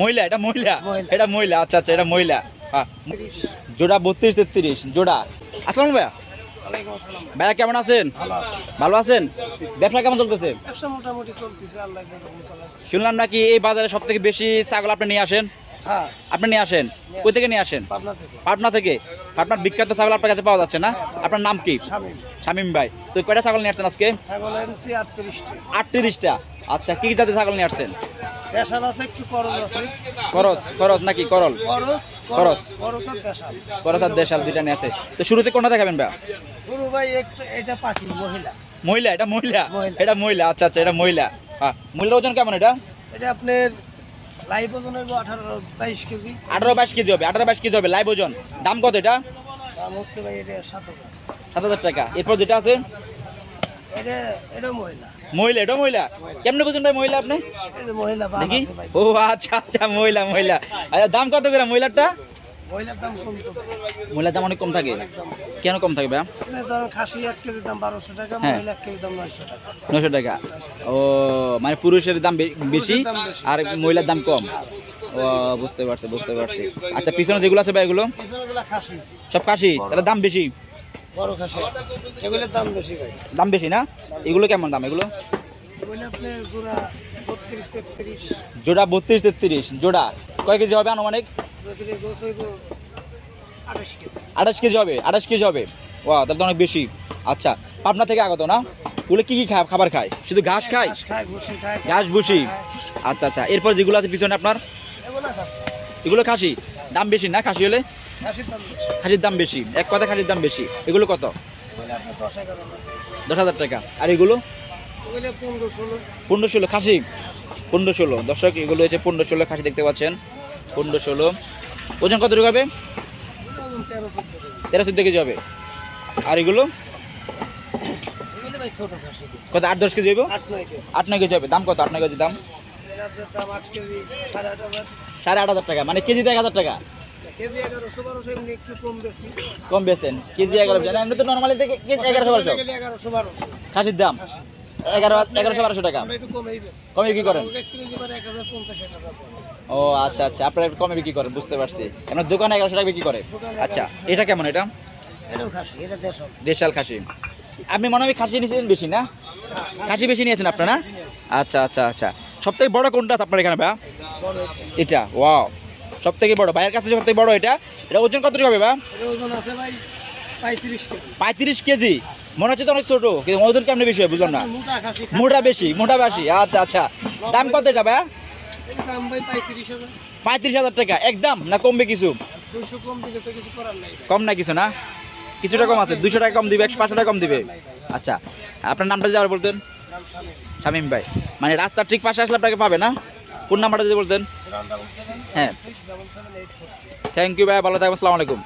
মহিলা এটা মহিলা। এটা মহিলা আচ্ছা আচ্ছা এটা মহিলা। হ্যাঁ। জোড়া বত্রিশ তেত্রিশ জোড়া। আসসালাম ভাইয়া। ভাইয়া কেমন আছেন? ভালো আছেন? ব্যবসা কেমন চলতেছে? শুনলাম নাকি এই বাজারে সব থেকে বেশি ছাগল আপনি নিয়ে আসেন? আপনি নিয়ে আসেন? কই থেকে নিয়ে আসেন? পাটনা থেকে। পাটনার বিখ্যাত ছাগল আপনার কাছে পাওয়া যাচ্ছে না? আপনার নাম কি? শামিম। ভাই। তো কয়টা ছাগল নিয়ে আসছেন আজকে? ছাগল এনেছি আটত্রিশটি। আচ্ছা কি জাতের ছাগল নিয়ে আসছেন? করস করস নাকি করল? করজ করজ। করজ আর দেশাল। করস আর দেশাল দুইটা নিয়ে আছে। তো শুরুতে কোনটা দেখাবেন ভাই? শুরু ভাই এটা পাখি মহিলা। মহিলা এটা মহিলা। এটা মহিলা আচ্ছা আচ্ছা এটা মহিলা। হ্যাঁ মহিলার ওজন কেমন এটা? এটা আপনার লাইভ ওজন হইব আঠারো বাইশ কেজি। আঠারো বাইশ কেজি হবে আঠারো বাইশ কেজি হবে। লাইভ ওজন দাম কত এটা? দাম হচ্ছে ভাই এটা সাত হাজার। সাত হাজার টাকা। এরপর যেটা আছে? এটা এটা মহিলা। মহিলা এটা মহিলা? কেমনে বুঝুন ভাই মহিলা আপনি? মহিলা নাকি? ও আচ্ছা আচ্ছা মহিলা মহিলা। আচ্ছা দাম কত করে মহিলারটা মহিলার দাম কম তো। ভাই। মহিলার দাম অনেক কম থাকে? কেন কম থাকে ভাই খাসি এক কেজি দাম বারোশো টাকা হ্যাঁ। মহিলা এক কেজি দাম নয়শো টাকা। নশো টাকা। ও মানে পুরুষের দাম বে- বেশি। আর মহিলার দাম কম? ও বুঝতে পারছি বুঝতে পারছি। আচ্ছা পিছনে যেগুলো আছে ভাই এগুলো? পিছনেগুলা খাসি। তাহলে দাম বেশি? বড় খাসি এগুলোর দাম বেশি দাম বেশি না? এগুলো কেমন দাম এগুলো? জোড়া বত্রিশ তেত্রিশ। জোড়া কয় কেজি হবে আনুমানিক? আঠাশ কেজি। হবে আঠাশ কেজি হবে। ও তাহলে তো অনেক বেশি। আচ্ছা পাবনা থেকে আগত না? ওগুলো কি কি খায় খাবার খায়? শুধু ঘাস খায়? ঘাস ভুসি খায় ঘাস ভুসি। আচ্ছা আচ্ছা এরপর যেগুলো আছে পিছনে আপনার? এগুলো খাসি? দাম বেশি না খাসি হলে? খাসির দাম বেশি। এক কথা খাসির দাম বেশি। এগুলো কত? দশ হাজার টাকা। আর এগুলো? পনেরো ষোলো। খাসি? পনেরো ষোলো। দর্শক এগুলো হচ্ছে পনেরো ষোলো খাসি দেখতে পাচ্ছেন। পনেরো ষোলো। ওজন কত হবে? তেরো চোদ্দ কেজি। হবে। আর এগুলো? কত আট দশ কেজি হবে আট নয় কেজি। হবে। দাম কত? আট নয় কেজি দাম? সাড়ে আট হাজার। টাকা। মানে কেজিতে এক হাজার টাকা। কম বেছেন। কেজি এগারো এমনি তো নর্মালি থেকে কেজি এগারোশো বারোশো। খাসির দাম? এগারো এগারোশো বারোশো টাকা। কমে কি করেন। ও আচ্ছা আচ্ছা। আপনারা একটু কমে বিক্রি করেন বুঝতে পারছি। আপনার দোকানে এগারোশো টাকা বিক্রি করে। আচ্ছা এটা কেমন এটা? দেশাল। খাসি। আপনি মনে হয় খাসি নিয়েছেন বেশি না? খাসি বেশি নিয়েছেন আপনারা আচ্ছা আচ্ছা আচ্ছা। সব থেকে বড় কোনটা আপনার এখানে ভাই এটা। ওয়াও। সব থেকে বড় ভাইয়ের কাছে সব থেকে বড় এটা? এটা ওজন কত হবে ভাই ওজন আছে ভাই পঁয়ত্রিশ কেজি। মনে হচ্ছে তো অনেক ছোট কিন্তু ওজন কেমন বেশি হয় বুঝলাম না। মোটা বেশি মোটা বেশি আচ্ছা আচ্ছা। দাম কত এটা ভাই এর দাম ভাই পঁয়ত্রিশ হাজার। টাকা। একদম না কমবে কিছু? কম না কিছু না? কিছুটা কম আছে দুশো টাকা কম দিবে একশো পাঁচশো টাকা কম দিবে। আচ্ছা আপনার নামটা যদি আবার বলতেন। শামিম। ভাই। মানে রাস্তার ঠিক পাশে আসলে আপনাকে পাবে না? কোন নাম্বারটা যদি বলতেন? হ্যাঁ। থ্যাংক ইউ ভাই ভালো থাকবেন আসসালামু আলাইকুম।